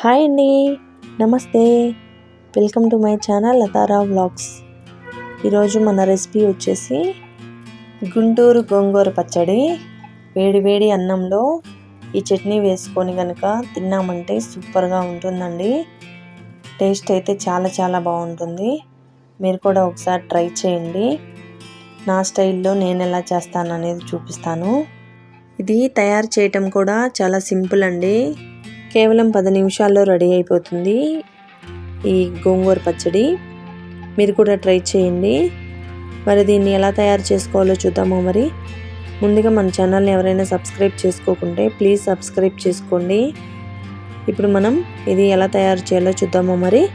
Hi అండి. నమస్తే. Welcome to my channel Lathara vlogs. ఈరోజు మన రెసిపీ వచ్చేసి గుంటూరు గోంగూర పచ్చడి. వేడి వేడి అన్నంలో ఈ చట్నీ వేసుకొని కనుక తిన్నామంటే సూపర్గా ఉంటుందండి. టేస్ట్ అయితే చాలా చాలా బాగుంటుంది. మీరు కూడా ఒకసారి ట్రై చేయండి. నా స్టైల్లో నేను ఎలా చేస్తాను అనేది చూపిస్తాను. ఇది తయారు చేయటం కూడా చాలా సింపుల్ అండి. కేవలం పది నిమిషాల్లో రెడీ అయిపోతుంది ఈ గోంగూర పచ్చడి. మీరు కూడా ట్రై చేయండి. మరి దీన్ని ఎలా తయారు చేసుకోవాలో చూద్దాము మరి? ముందుగా మన ఛానల్ని ఎవరైనా సబ్స్క్రైబ్ చేసుకోకుంటే ప్లీజ్ సబ్స్క్రైబ్ చేసుకోండి. ఇప్పుడు మనం ఇది ఎలా తయారు చేయాలో చూద్దాము మరి?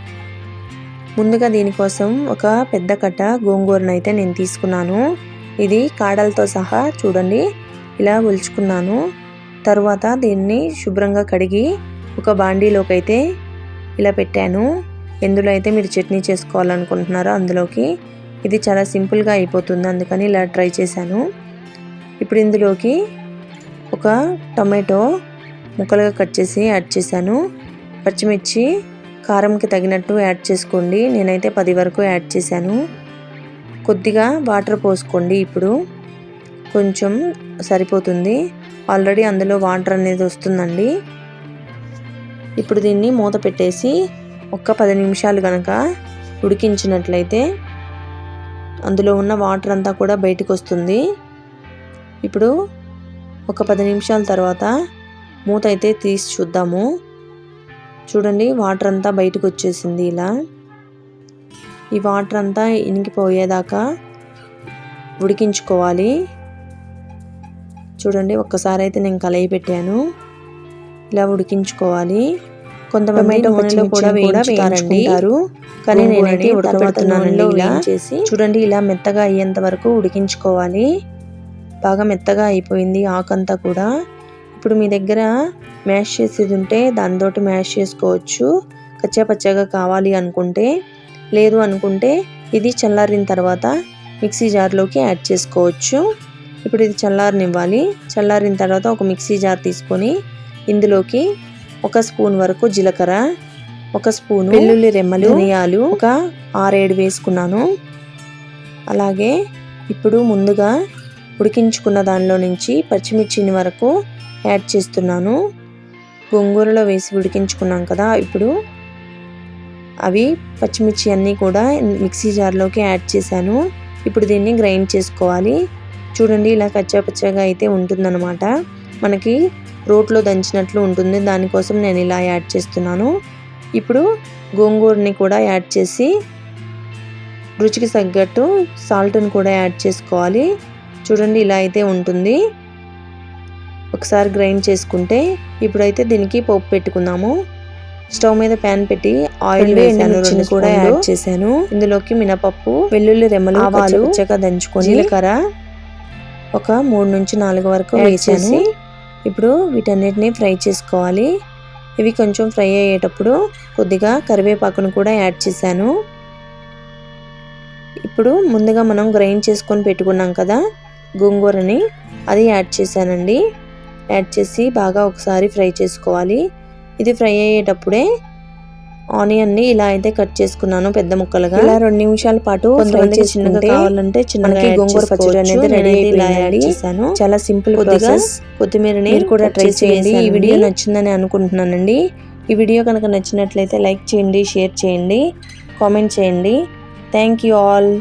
ముందుగా దీనికోసం ఒక పెద్ద కట్ట గోంగూరను అయితే నేను తీసుకున్నాను. ఇది కాడలతో సహా చూడండి ఇలా ఒలుచుకున్నాను. తర్వాత దీన్ని శుభ్రంగా కడిగి ఒక బాండీలోకి అయితే ఇలా పెట్టాను. ఎందులో అయితే మీరు చట్నీ చేసుకోవాలనుకుంటున్నారో అందులోకి. ఇది చాలా సింపుల్గా అయిపోతుంది అందుకని ఇలా ట్రై చేశాను. ఇప్పుడు ఇందులోకి ఒక టొమాటో ముక్కలుగా కట్ చేసి యాడ్ చేశాను. పచ్చిమిర్చి కారంకి తగినట్టు యాడ్ చేసుకోండి. నేనైతే పది వరకు యాడ్ చేశాను. కొద్దిగా వాటర్ పోసుకోండి ఇప్పుడు. కొంచెం సరిపోతుంది. ఆల్రెడీ అందులో వాటర్ అనేది వస్తుందండి. ఇప్పుడు దీన్ని మూత పెట్టేసి ఒక్క పది నిమిషాలు కనుక ఉడికించినట్లయితే అందులో ఉన్న వాటర్ అంతా కూడా బయటకు వస్తుంది. ఇప్పుడు ఒక పది నిమిషాల తర్వాత మూత అయితే తీసి చూద్దాము. చూడండి వాటర్ అంతా బయటకు వచ్చేసింది ఇలా. ఈ వాటర్ అంతా ఇనికిపోయేదాకా ఉడికించుకోవాలి. చూడండి ఒక్కసారి అయితే నేను కలయి పెట్టాను. ఇలా ఉడికించుకోవాలి. కొంతమంది నూనెలో కూడా వేయించుకుంటారు. కానీ నేనైతే ఉడకబెడుతున్నానండి ఇలా చేసి. చూడండి ఇలా మెత్తగా అయ్యేంత వరకు ఉడికించుకోవాలి. బాగా మెత్తగా అయిపోయింది ఆకంతా కూడా. ఇప్పుడు మీ దగ్గర మ్యాష్ చేసేది ఉంటే దానితోటి మ్యాష్ చేసుకోవచ్చు. కచ్చా పచ్చగా కావాలి అనుకుంటే లేదు అనుకుంటే ఇది చల్లారిన తర్వాత మిక్సీ జార్లోకి యాడ్ చేసుకోవచ్చు. ఇప్పుడు ఇది చల్లారనివ్వాలి. చల్లారిన తర్వాత ఒక మిక్సీ జార్ తీసుకొని ఇందులోకి ఒక స్పూన్ వరకు జీలకర్ర ఒక స్పూన్ వెల్లుల్లి రెమ్మలు ధనియాలు ఒక ఆరేడు వేసుకున్నాను. అలాగే ఇప్పుడు ముందుగా ఉడికించుకున్న దానిలో నుంచి పచ్చిమిర్చిని వరకు యాడ్ చేస్తున్నాను. గోంగూరలో వేసి ఉడికించుకున్నాం కదా ఇప్పుడు అవి పచ్చిమిర్చి అన్నీ కూడా మిక్సీ జార్లోకి యాడ్ చేశాను. ఇప్పుడు దీన్ని గ్రైండ్ చేసుకోవాలి. చూడండి ఇలా కచ్చాపచ్చాగా అయితే ఉంటుందన్నమాట. మనకి రోట్లో దంచినట్లు ఉంటుంది. దానికోసం నేను ఇలా యాడ్ చేస్తున్నాను. ఇప్పుడు గోంగూరని కూడా యాడ్ చేసి రుచికి తగ్గట్టు సాల్ట్ని కూడా యాడ్ చేసుకోవాలి. చూడండి ఇలా అయితే ఉంటుంది. ఒకసారి గ్రైండ్ చేసుకుంటే ఇప్పుడైతే దీనికి పోపు పెట్టుకుందాము. స్టవ్ మీద ప్యాన్ పెట్టి ఆయిల్ వేసాను రెండు కూడా యాడ్ చేశాను. ఇందులోకి మినపప్పు వెల్లుల్లి రెమ్మలు ఆవాలు చక్కగా దంచుకొని జీలకర్ర ఒక మూడు నుంచి నాలుగు వరకు వేసాను. ఇప్పుడు వీటన్నిటిని ఫ్రై చేసుకోవాలి. ఇవి కొంచెం ఫ్రై అయ్యేటప్పుడు కొద్దిగా కరివేపాకును కూడా యాడ్ చేశాను. ఇప్పుడు ముందుగా మనం గ్రైండ్ చేసుకొని పెట్టుకున్నాం కదా గోంగూరని అది యాడ్ చేశానండి. యాడ్ చేసి బాగా ఒకసారి ఫ్రై చేసుకోవాలి. ఇది ఫ్రై అయ్యేటప్పుడే ఆనియన్ని ఇలా అయితే కట్ చేసుకున్నాను పెద్ద ముక్కలుగా. ఇలా రెండు నిమిషాల పాటు కొంతమంది చిన్నగా కావాలంటే చిన్నగా గోంగూర పచ్చడి అనేది రెడీ చేశాను. చాలా సింపుల్ ప్రాసెస్ కొత్తిమీరని మీరు కూడా ట్రై చేయండి. ఈ వీడియో నచ్చిందని అనుకుంటున్నానండి. ఈ వీడియో కనుక నచ్చినట్లయితే లైక్ చేయండి షేర్ చేయండి కామెంట్ చేయండి. Thank you all